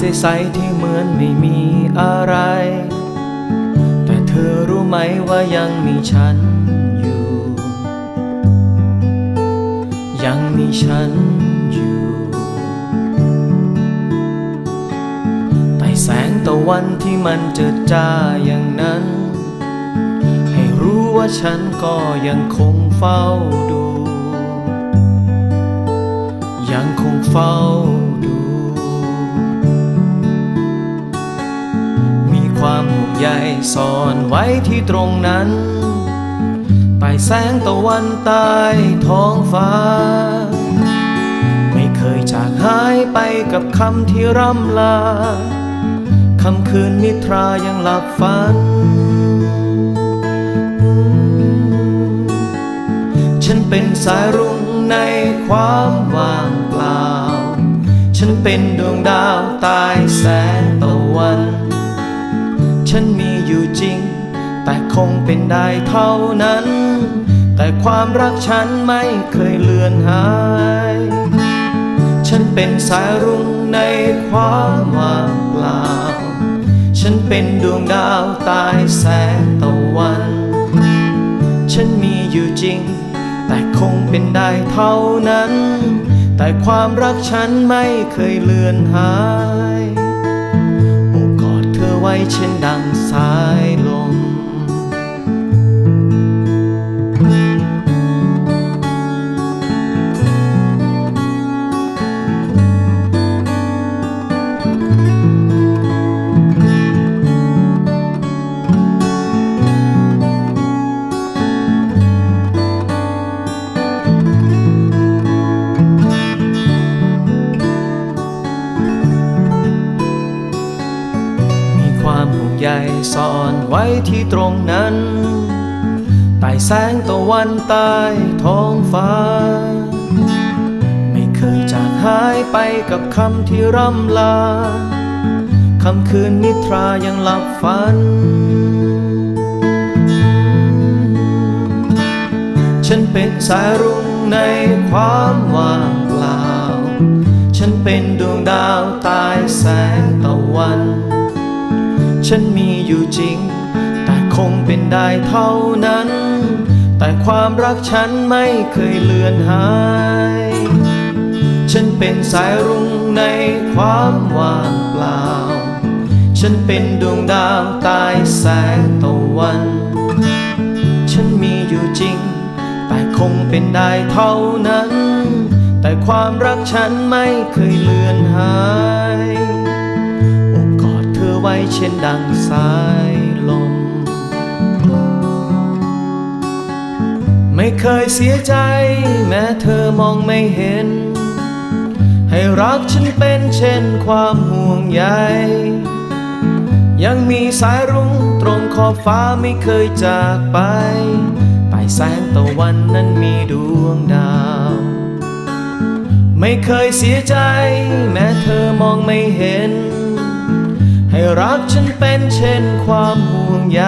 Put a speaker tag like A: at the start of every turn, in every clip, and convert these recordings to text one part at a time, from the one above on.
A: ใสๆที่เหมือนไม่มีอะไร แต่เธอรู้ไหมว่ายังมีฉันอยู่ ยังมีฉันอยู่แต่แสงตะวันที่มันเจิดจ้าอย่างนั้น ให้รู้ว่าฉันก็ยังคงเฝ้าดู ยังคงเฝ้า ความห่วงใยซ่อนไว้ที่ตรงนั้นใต้แสงตะวันใต้ท้องฟ้า ไม่เคยจากหายไปกับคำที่ร่ำลาคำคืนนิทรายังหลับฝัน ฉันเป็นสายรุ่งในความว่างเปล่า ฉันเป็นดวงดาวใต้แสงตะวัน ฉันมีอยู่จริง แต่คงเป็นได้เท่านั้น แต่ความรักฉันไม่เคยเลือนหาย ฉันเป็นสายรุ่งในความว่างเปล่า ฉันเป็นดวงดาวใต้แสงตะวัน ฉันมีอยู่จริง แต่คงเป็นได้เท่านั้น แต่ความรักฉันไม่เคยเลือนหาย ไว้เช่นดังสายลม ความห่วงใยซ่อนไว้ที่ตรงนั้นใต้แสงตะวันใต้ท้องฟ้า ไม่เคยจากหายไปกับคำที่ร่ำลาคำคืนนิทรายังหลับฝัน ฉันเป็นสายรุ่งในความว่างเปล่า ฉันเป็นดวงดาวใต้แสงตะวัน ฉันมีอยู่จริง แต่คงเป็นได้เท่านั้น แต่ความรักฉันไม่เคยเลือนหาย ฉันเป็นสายรุ่งในความว่างเปล่า ฉันเป็นดวงดาวใต้แสงตะวัน ฉันมีอยู่จริง แต่คงเป็นได้เท่านั้น แต่ความรักฉันไม่เคยเลือนหาย ไว้เช่นดังสายลม ไม่เคยเสียใจแม้เธอมองไม่เห็น ให้รักฉันเป็นเช่นความห่วงใย ยังมีสายรุ้งตรงขอบฟ้าไม่เคยจากไปใต้แสงตะวันนั้นมีดวงดาว ไม่เคยเสียใจแม้เธอมองไม่เห็น ให้รักฉันเป็นเช่นความห่วงใย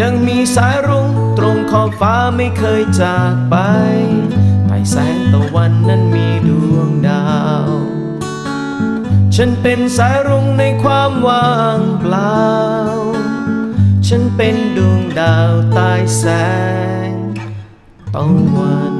A: ยังมีสายรุ้งตรงขอบฟ้าไม่เคยจากไปใต้แสงตะวันนั้นมีดวงดาว ฉันเป็นสายรุ้งในความว่างเปล่า ฉันเป็นดวงดาวใต้แสงตะวัน